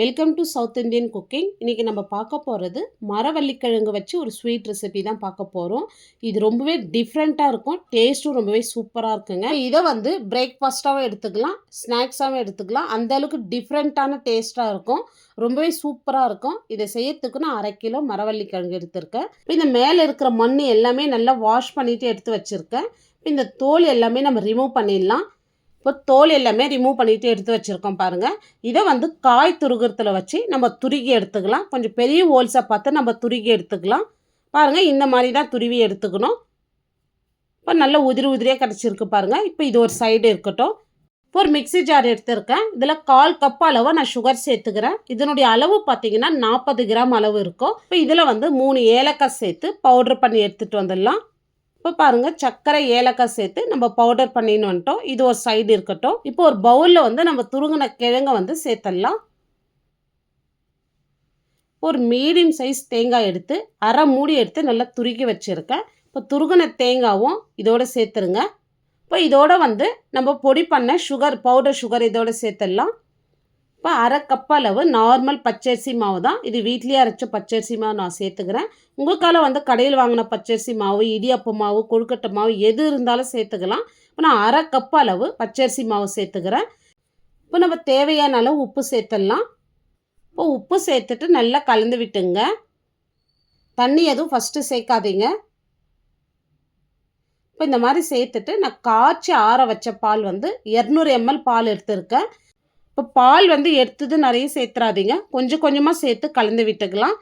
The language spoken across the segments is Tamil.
Welcome to South Indian cooking இன்றைக்கி நம்ம பார்க்க போகிறது மரவள்ளிக்கிழங்கு வச்சு ஒரு ஸ்வீட் ரெசிபி தான் பார்க்க போகிறோம் இது ரொம்பவே டிஃப்ரெண்ட்டாக இருக்கும். டேஸ்ட்டும் ரொம்பவே சூப்பராக இருக்குங்க. இதை வந்து பிரேக்ஃபாஸ்ட்டாகவும் எடுத்துக்கலாம் ஸ்நாக்ஸாகவும் எடுத்துக்கலாம். அந்தளவுக்கு டிஃப்ரெண்ட்டான டேஸ்ட்டாக இருக்கும். ரொம்பவே சூப்பராக இருக்கும். இதை செய்யறதுக்கு நான் அரை கிலோ மரவள்ளிக்கிழங்கு எடுத்திருக்கேன். இப்போ இந்த மேலே இருக்கிற மண் எல்லாமே நல்லா வாஷ் பண்ணிவிட்டு எடுத்து வச்சுருக்கேன். இந்த தோல் எல்லாமே நம்ம ரிமூவ் பண்ணிடலாம். இப்போ தோல் எல்லாமே ரிமூவ் பண்ணிவிட்டு எடுத்து வச்சுருக்கோம் பாருங்கள் இதை வந்து காய் துருகிறதுல வச்சு நம்ம துருகி எடுத்துக்கலாம். கொஞ்சம் பெரிய ஹோல்ஸாக பார்த்து நம்ம துருகி எடுத்துக்கலாம். பாருங்கள் இந்த மாதிரி தான் துருவி எடுத்துக்கணும். இப்போ நல்ல உதிரி உதிரியாக கிடச்சிருக்கு பாருங்கள் இப்போ இது ஒரு சைடு இருக்கட்டும். இப்போ ஒரு மிக்சி ஜார் எடுத்திருக்கேன். இதில் கால் கப் அளவு நான் சுகர் சேர்த்துக்கிறேன். இதனுடைய அளவு பார்த்தீங்கன்னா நாற்பது கிராம் அளவு இருக்கும். இப்போ இதில் வந்து மூணு ஏலக்காய் சேர்த்து பவுட்ரு பண்ணி எடுத்துகிட்டு வந்துடலாம். இப்போ பாருங்கள் சர்க்கரை ஏலக்காய் சேர்த்து நம்ம பவுடர் பண்ணின்னு வந்துட்டோம். இது ஒரு சைடு இருக்கட்டும். இப்போ ஒரு பவுலில் வந்து நம்ம துருங்கின கிழங்கை வந்து சேர்த்துடலாம் ஒரு மீடியம் சைஸ் தேங்காய் எடுத்து அரை மூடி எடுத்து நல்லா துருக்கி வச்சுருக்கேன். இப்போ துருகின தேங்காவும் இதோட சேர்த்துருங்க. இப்போ இதோட வந்து நம்ம பொடி பண்ண சுகர் பவுடர் சுகர் இதோட சேர்த்துடலாம் இப்போ அரை கப் அளவு நார்மல் பச்சரிசி மாவு தான். இது வீட்லேயே அரைச்ச பச்சரிசி மாவு நான் சேர்த்துக்கிறேன். உங்களுக்கால வந்து கடையில் வாங்கின பச்சரிசி மாவு இடியப்ப மாவு கொழுக்கட்டை மாவு எது இருந்தாலும் சேர்த்துக்கலாம். இப்போ நான் அரை கப் அளவு பச்சரிசி மாவு சேர்த்துக்கிறேன். இப்போ நம்ம தேவையான அளவு உப்பு சேர்த்துடலாம். இப்போ உப்பு சேர்த்துட்டு நல்லா கலந்து விட்டுங்க. தண்ணி எதுவும் ஃபஸ்ட்டு சேர்க்காதீங்க. இப்போ இந்த மாதிரி சேர்த்துட்டு நான் காய்ச்சி ஆற வச்ச பால் வந்து இரநூறு எம்எல் பால் எடுத்திருக்கேன். இப்போ பால் வந்து எடுத்தது நிறைய சேர்த்துறாதீங்க. கொஞ்சம் கொஞ்சமாக சேர்த்து கலந்து விட்டுக்கலாம்.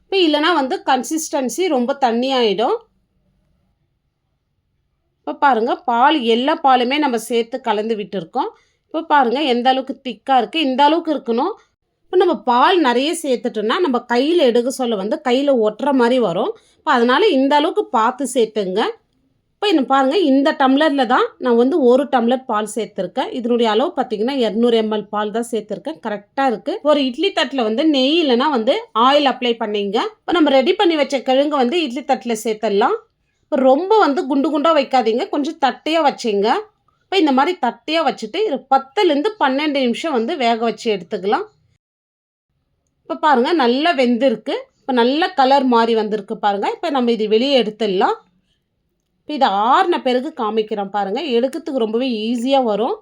இப்போ இல்லைனா வந்து கன்சிஸ்டன்சி ரொம்ப தண்ணியாகிடும் இப்போ பாருங்கள் பால் எல்லா பாலுமே நம்ம சேர்த்து கலந்து விட்டுருக்கோம். இப்போ பாருங்கள் எந்த அளவுக்கு திக்காக இருக்குது இந்த அளவுக்கு இருக்கணும். இப்போ நம்ம பால் நிறைய சேர்த்துட்டோம்னா நம்ம கையில் எடுக்க சொல்ல வந்து கையில் ஒட்டுற மாதிரி வரும். இப்போ அதனால் இந்த அளவுக்கு பார்த்து சேர்த்துங்க. இப்போ என்ன பாருங்கள் இந்த டம்ளரில் தான் நான் வந்து ஒரு டம்ளர் பால் சேர்த்துருக்கேன். இதனுடைய அளவு பார்த்தீங்கன்னா இரநூறு எம்எல் பால் தான் சேர்த்துருக்கேன். கரெக்டாக இருக்குது ஒரு இட்லி தட்டில் வந்து நெய் இல்லைனா வந்து ஆயில் அப்ளை பண்ணிங்க. இப்போ நம்ம ரெடி பண்ணி வச்ச கிழங்கு வந்து இட்லி தட்டில் சேர்த்துடலாம். இப்போ ரொம்ப வந்து குண்டு குண்டாக வைக்காதீங்க. கொஞ்சம் தட்டையாக வச்சிங்க. இப்போ இந்த மாதிரி தட்டையாக வச்சுட்டு பத்துலேருந்து பன்னெண்டு நிமிஷம் வந்து வேக வச்சு எடுத்துக்கலாம். இப்போ பாருங்கள் நல்லா வெந்திருக்கு. இப்போ நல்ல கலர் மாறி வந்திருக்கு பாருங்கள் இப்போ நம்ம இது வெளியே எடுத்துடலாம். இப்போ இதை ஆறின பிறகு காமிக்கிறேன் பாருங்கள் எடுக்கிறதுக்கு ரொம்பவே ஈஸியாக வரும்.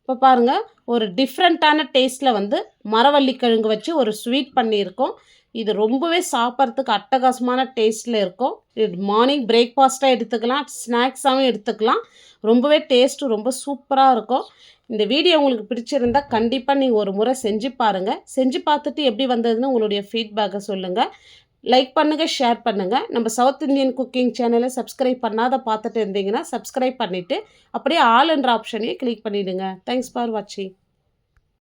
இப்போ பாருங்கள் ஒரு டிஃப்ரெண்ட்டான டேஸ்ட்டில் வந்து மரவள்ளி கிழங்கு வச்சு ஒரு ஸ்வீட் பண்ணியிருக்கோம் இது ரொம்பவே சாப்பிட்றதுக்கு அட்டகாசமான டேஸ்ட்டில் இருக்கும். இது மார்னிங் பிரேக்ஃபாஸ்ட்டாக எடுத்துக்கலாம் ஸ்நாக்ஸாகவும் எடுத்துக்கலாம். ரொம்பவே டேஸ்ட்டு ரொம்ப சூப்பராக இருக்கும். இந்த வீடியோ உங்களுக்கு பிடிச்சிருந்தால் கண்டிப்பாக நீங்கள் ஒரு முறை செஞ்சு பாருங்கள் செஞ்சு பார்த்துட்டு எப்படி வந்ததுன்னு உங்களுடைய ஃபீட்பேக்கை சொல்லுங்கள் லைக் பண்ணுங்கள் ஷேர் பண்ணுங்கள் நம்ம சவுத் இந்தியன் குக்கிங் சேனலை சப்ஸ்கிரைப் பண்ணாத பார்த்துட்டு இருந்தீங்கன்னா சப்ஸ்கிரைப் பண்ணிவிட்டு அப்படியே ஆல் என்ற ஆப்ஷனையும் கிளிக் பண்ணிவிடுங்க தேங்க்ஸ் ஃபார் வாட்சிங்